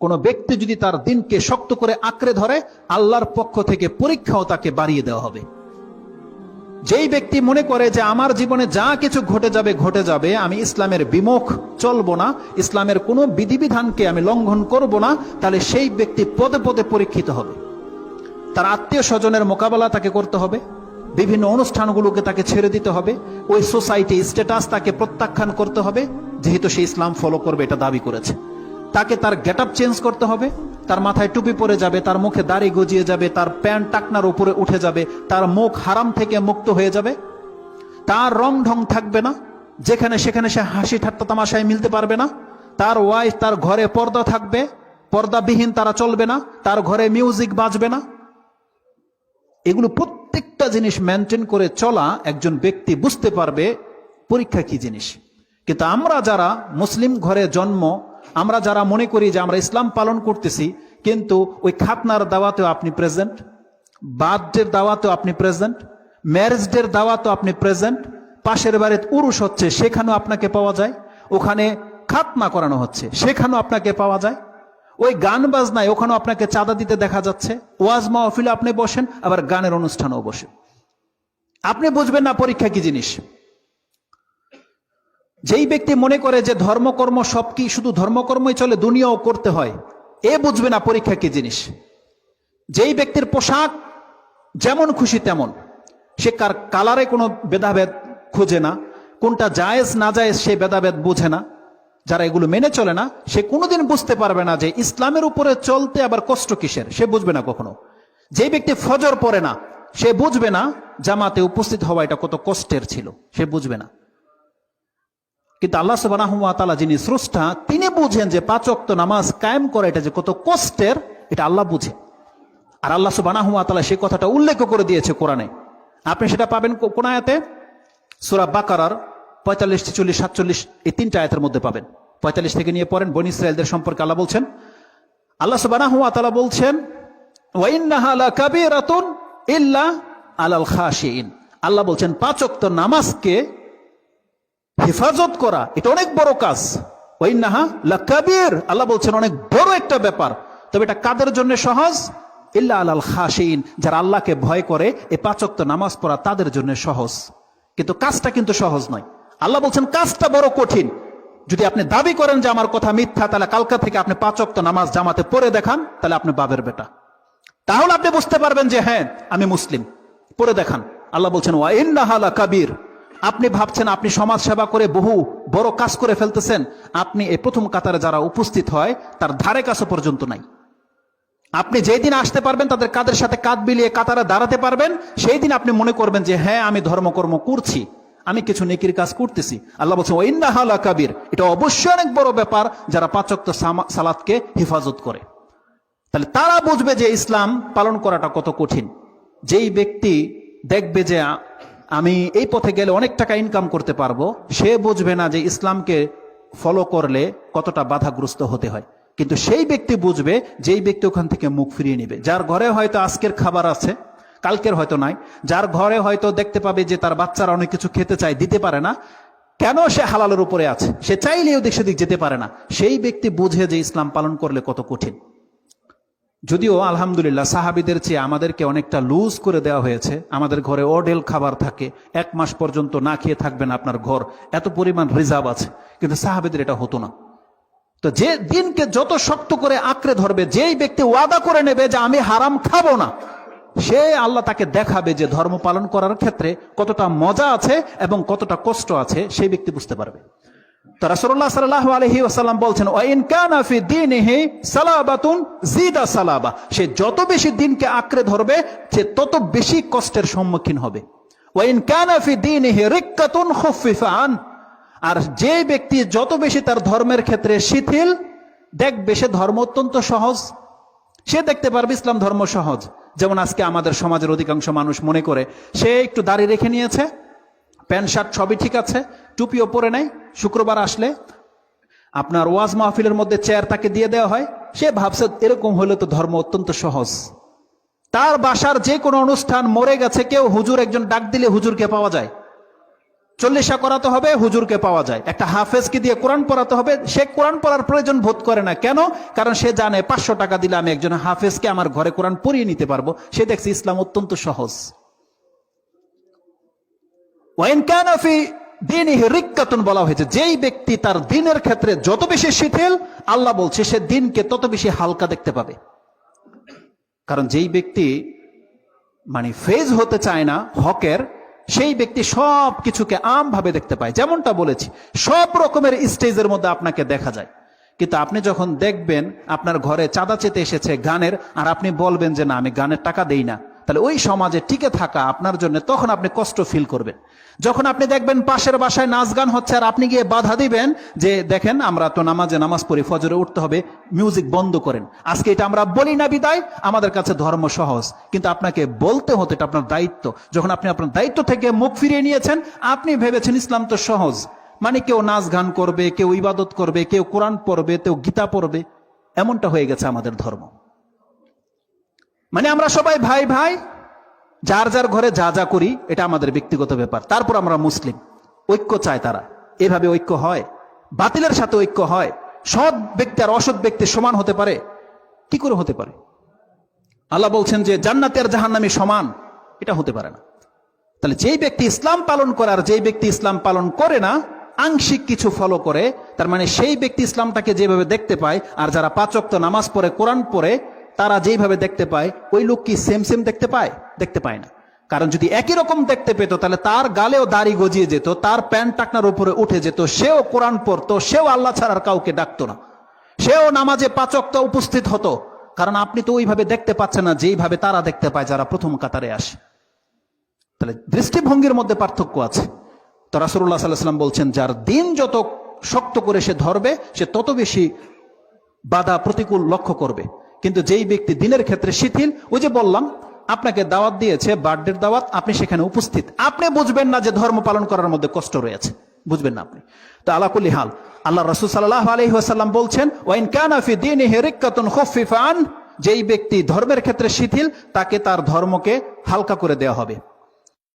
কোন ব্যক্তি যদি তার দিনকে শক্ত করে আঁকড়ে ধরে, আল্লাহর পক্ষ থেকে পরীক্ষাও তাকে বাড়িয়ে দেওয়া হবে। যেই ব্যক্তি মনে করে যে আমার জীবনে যা কিছু ঘটে যাবে ঘটে যাবে, আমি ইসলামের বিমুখ চলবো না, ইসলামের কোনো বিধিবিধানকে আমি লঙ্ঘন করব না, তাহলে সেই ব্যক্তি পদে পদে পরীক্ষিত হবে। তার আত্মীয় স্বজনের মোকাবেলা তাকে করতে হবে, বিভিন্ন অনুষ্ঠানগুলোকে তাকে ছেড়ে দিতে হবে, ওই সোসাইটি স্ট্যাটাস তাকে প্রত্যাখ্যান করতে হবে, যেহেতু সে ইসলাম ফলো করবে, এটা দাবি করেছে। তাকে তার গেট চেঞ্জ করতে হবে। তার মাথায় টুপি পরে যাবে, তার মুখে দাড়ি গজিয়ে যাবে, তার প্যান্ট টাকনার উপরে উঠে যাবে, তার মুখ হারাম থেকে মুক্ত হয়ে যাবে। তার রং ঢং থাকবে না, যেখানে সেখানে সে হাসি ঠাট্টা তামাশায় মিলতে পারবে না। তার ওয়াইফ তার ঘরে পর্দা থাকবে, পর্দাবিহীন তারা চলবে না, তার ঘরে মিউজিক বাজবে না। এগুলো প্রত্যেকটা জিনিস মেনটেন করে চলা একজন ব্যক্তি বুঝতে পারবে পরীক্ষা কি জিনিস। কিন্তু আমরা যারা মুসলিম ঘরে জন্ম, আমরা যারা মনে করি যে আমরা ইসলাম পালন করতেছি, কিন্তু ওই খাতনার দাওয়াতেও আপনি প্রেজেন্ট বার্থডের দাওয়াতেও আপনি প্রেজেন্ট ম্যারেজ ডের দাওয়াতেও আপনি প্রেজেন্ট পাশের বাড়িতে উরুষ হচ্ছে সেখানেও আপনাকে পাওয়া যায়, ওখানে খাতনা করানো হচ্ছে সেখানেও আপনাকে পাওয়া যায়, ওই গান বাজনায় ওখানেও আপনাকে চাঁদা দিতে দেখা যাচ্ছে, ওয়াজ মাহফিলে আপনি বসেন, আবার গানের অনুষ্ঠানেও বসেন। আপনি বুঝবেন না পরীক্ষা কি জিনিস? যেই ব্যক্তি মনে করে যে ধর্মকর্ম সব কি শুধু ধর্মকর্মই চলে, দুনিয়াও করতে হয়, এ বুঝবে না পরীক্ষা কি জিনিস। যেই ব্যক্তির পোশাক যেমন খুশি তেমন, সে কার কালারে কোনো ভেদাভেদ খুঁজে না, কোনটা জায়েজ না জায়েজ সে ভেদাভেদ বুঝে না। যারা এগুলো মেনে চলে না, সে কোনোদিন বুঝতে পারবে না যে ইসলামের উপরে চলতে আবার কষ্ট কিসের, সে বুঝবে না কখনো। যে ব্যক্তি ফজর পড়ে না, সে বুঝবে না জামাতে উপস্থিত হওয়া এটা কত কষ্টের ছিল, সে বুঝবে না। কিন্তু আল্লাহ সুবাহ যিনি স্রষ্টা, তিনি বুঝেন যে পাঁচ অক্ত নামাজ কায়েম করা এটা যে কত কষ্টের, এটা আল্লাহ বুঝে। আর আল্লাহ সুবাহ সেই কথাটা উল্লেখ করে দিয়েছে কোরআনে। আপনি সেটা পাবেন কোন আয়াতে? সুরা বাকারার পঁয়তাল্লিশ, ছেচল্লিশ, সাতচল্লিশ, এই তিনটা আয়াতের মধ্যে পাবেন। পঁয়তাল্লিশ থেকে নিয়ে পড়েন, বনি ইসরায়েলদের সম্পর্কে আল্লাহ বলছেন, আল্লাহ সুবাহ বলছেন ওয়াইন্নাহা লাকাবীরাতুন ইল্লা আলাল আল্লাহ বলছেন, পাঁচ অক্ত নামাজকে হেফাজত করা, এটা অনেক বড় কাজ। ওয়াইন্নাহা লাকাবীর। আল্লাহ বলছেন, অনেক বড় একটা ব্যাপার। তবে এটা কাদের জন্য সহজ? ইল্লা আলাল খাশিইন যারা আল্লাহকে ভয় করে এই পাঁচ ওয়াক্ত নামাজ পড়া তাদের জন্য সহজ। কিন্তু কাজটা কিন্তু সহজ নয়। আল্লাহ বলছেন, কাজটা বড় কঠিন। যদি আপনি দাবি করেন যে আমার কথা মিথ্যা, তাহলে কালকা থেকে আপনি পাঁচ ওয়াক্ত নামাজ জামাতে পড়ে দেখান, তাহলে আপনি বাবের বেটা। তাহলে আপনি বুঝতে পারবেন যে হ্যাঁ আমি মুসলিম। পড়ে দেখান। আল্লাহ বলছেন ওয়া ইন্নাহালা কাবির আপনি ভাবছেন আপনি সমাজ সেবা করে বহু বড় কাজ করে ফেলতেছেন। আপনি এই প্রথম কাতারে যারা উপস্থিত হয়, তার ধারে কাছে পর্যন্ত নাই। আপনি যেই দিন আসতে পারবেন, তাদের কাদের সাথে কাঁধ বিলিয়ে কাতারে দাঁড়াতে পারবেন, সেই দিন আপনি মনে করবেন যে হ্যাঁ আমি ধর্মকর্ম করছি। আমি কিছু নেকির কাজ করতেছি। আল্লাহ বলছেন ওইন্নাহালা কাবির। এটা অবশ্যই অনেক বড় ব্যাপার যারা পাচক্ত সালাদকে হেফাজত করে। তাহলে তারা বুঝবে যে ইসলাম পালন করাটা কত কঠিন। যেই ব্যক্তি দেখবে যে আমি এই পথে গেলে অনেক টাকা ইনকাম করতে পারব। সে বুঝবে না যে ইসলামকে ফলো করলে কতটা বাধাগ্রস্ত হতে হয়। কিন্তু সেই ব্যক্তি বুঝবে যেই ব্যক্তি ওখান থেকে মুখ ফিরিয়ে নেবে। যার ঘরে হয়তো আজকের খাবার আছে, কালকের হয়তো নাই, যার ঘরে হয়তো দেখতে পাবে যে তার বাচ্চারা অনেক কিছু খেতে চায়, দিতে পারে না, কেন সে হালালের উপরে আছে? সে চাইলেও দিক সেদিক যেতে পারে না। সেই ব্যক্তি বুঝে যে ইসলাম পালন করলে কত কঠিন। যদিও, আলহামদুলিল্লাহ, সাহাবিদের চেয়ে আমাদেরকে অনেকটা লুজ করে দেওয়া হয়েছে। আমাদের ঘরে অডেল খাবার থাকে, এক মাস পর্যন্ত না খেয়ে থাকবেন আপনার ঘর, এত পরিমাণ রিজার্ভ আছে। কিন্তু সাহাবিদের এটা হতো না। তো যে দিনকে যত শক্ত করে আঁকড়ে ধরবে, যেই ব্যক্তি ওয়াদা করে নেবে যে আমি হারাম খাব না, সে আল্লাহ তাকে দেখাবে যে ধর্ম পালন করার ক্ষেত্রে কতটা মজা আছে এবং কতটা কষ্ট আছে, সেই ব্যক্তি বুঝতে পারবে। তো রাসূলুল্লাহ সাল্লাল্লাহু আলাইহি ওয়াসাল্লাম বলছেন জিদা সালাবা। সে যত বেশি দিনকে আঁকড়ে ধরবে, সে তত বেশি কষ্টের সম্মুখীন হবে। ওয়া ইন কানা ফি দীনিহি রিক্কাতুন খুফিফা আর যে ব্যক্তি যত বেশি তার ধর্মের ক্ষেত্রে শিথিল, দেখবে সে ধর্ম অত্যন্ত সহজ। সে দেখতে পারবে ইসলাম ধর্ম সহজ। যেমন আজকে আমাদের সমাজের অধিকাংশ মানুষ মনে করে, সে একটু দাড়ি রেখে নিয়েছে, প্যান্ট শার্ট সবই ঠিক আছে টুপিও পরে নেয়, শুক্রবার আসলে আপনার ওয়াজ মাহফিলের মধ্যে চেয়ার তাকে দিয়ে দেওয়া হয়। সে ভাবছে এরকম হলে তো ধর্ম অত্যন্ত সহজ। তার বাসার যে কোনো অনুষ্ঠান মরে গেছে, কেউ হুজুর একজন ডাক দিলে হুজুরকে পাওয়া যায়। চল্লিশা করাতে হবে, হুজুরকে পাওয়া যায়। একটা হাফেজকে দিয়ে কোরআন পড়াতে হবে, সে কোরআন পড়ার প্রয়োজন বোধ করে না। কেন? কারণ সে জানে, পাঁচশো টাকা দিলে আমি একজন হাফেজকে আমার ঘরে কোরআন পড়িয়ে নিতে পারব। সে দেখছে ইসলাম অত্যন্ত সহজ। ওয়াইন কানা ফি দীনিহি রিক্কাতুন বলা হয়েছে। যেই ব্যক্তি তার দিনের ক্ষেত্রে যত বেশি শিথিল, আল্লাহ বলছে সে দিনকে তত বেশি হালকা দেখতে পাবে। কারণ যেই ব্যক্তি মানে ফেজ হতে চায় না, হকের, সেই ব্যক্তি সব কিছুকে আমভাবে দেখতে পায়। যেমনটা বলেছি, সব রকমের স্টেজের মধ্যে আপনাকে দেখা যায়। কিন্তু আপনি যখন দেখবেন, আপনার ঘরে চাঁদা চেতে এসেছে গানের, আর আপনি বলবেন যে, না, আমি গানের টাকা দেই না। তাহলে ওই সমাজে টিকে থাকা আপনার জন্য তখন আপনি কষ্ট ফিল করবেন। যখন আপনি দেখবেন পাশের বাসায় নাচ গান হচ্ছে আর আপনি গিয়ে বাধা দিবেন যে, দেখেন, আমরা তো নামাজে নামাজ পড়ি ফজরে উঠতে হবে মিউজিক বন্ধ করেন। আজকে এটা আমরা বলি না বিদায়, আমাদের কাছে ধর্ম সহজ। কিন্তু আপনাকে বলতে হতো, এটা আপনার দায়িত্ব। যখন আপনি আপনার দায়িত্ব থেকে মুখ ফিরিয়ে নিয়েছেন, আপনি ভেবেছেন ইসলাম তো সহজ। মানে কেউ নাচ গান করবে, কেউ ইবাদত করবে, কেউ কোরআন পড়বে, কেউ গীতা পড়বে। এমনটা হয়ে গেছে আমাদের ধর্ম। মানে আমরা সবাই ভাই ভাই, যার যার ঘরে যা যা করি, এটা আমাদের ব্যক্তিগত ব্যাপার। তারপর আমরা মুসলিম, ঐক্য চায় তারা। এভাবে ঐক্য হয়, বাতিলের সাথে ঐক্য হয়। সৎ ব্যক্তি আর অসৎ ব্যক্তি সমান হতে পারে। কি করে হতে পারে? আল্লাহ বলছেন যে, জান্নাতি আর জাহান্নামী সমান, এটা হতে পারে না। তাহলে যেই ব্যক্তি ইসলাম পালন করে আর যেই ব্যক্তি ইসলাম পালন করে না, আংশিক কিছু ফলো করে, তার মানে সেই ব্যক্তি ইসলামটাকে যেভাবে দেখতে পায়, আর যারা পাচক নামাজ পড়ে, কোরআন পড়ে তারা যেইভাবে দেখতে পায়, ওই লোক কি সেম সেম দেখতে পায়? দেখতে পায় না। কারণ যদি একই রকম দেখতে পেত, তাহলে তার গালেও দাড়ি গজিয়ে যেত, তার প্যান্ট টাকনার উপরে উঠে যেত, সেও কোরআন পড়তো, সেও আল্লাহ ছাড়ার কাউকে ডাকতো না। সেও নামাজে পাচকটা উপস্থিত হতো। কারণ আপনি তো ওইভাবে দেখতে পাচ্ছেন না, যেইভাবে তারা দেখতে পায়, যারা প্রথম কাতারে আসে। তাহলে দৃষ্টিভঙ্গির মধ্যে পার্থক্য আছে। তো রাসুল্লাহ সাল্লাম বলছেন, যার দিন যত শক্ত করে সে ধরবে, সে তত বেশি বাধা প্রতিকূল লক্ষ্য করবে। কিন্তু যেই ব্যক্তি দিনের ক্ষেত্রে শিথিল, ওই যে বললাম, আপনাকে দাওয়াত দিয়েছে বার্থডের দাওয়াত, আপনি সেখানে উপস্থিত। আপনি বুঝবেন না যে ধর্ম পালন করার মধ্যে কষ্ট রয়েছে। বুঝবেন না আপনি। তো আলাকুল্লি হাল, আল্লাহ রসুল সাল্লাহ আলহি বলছেন ওয়াইন কানাফি দিন হেরিকাতুন যেই ব্যক্তি ধর্মের ক্ষেত্রে শিথিল, তাকে তার ধর্মকে হালকা করে দেওয়া হবে।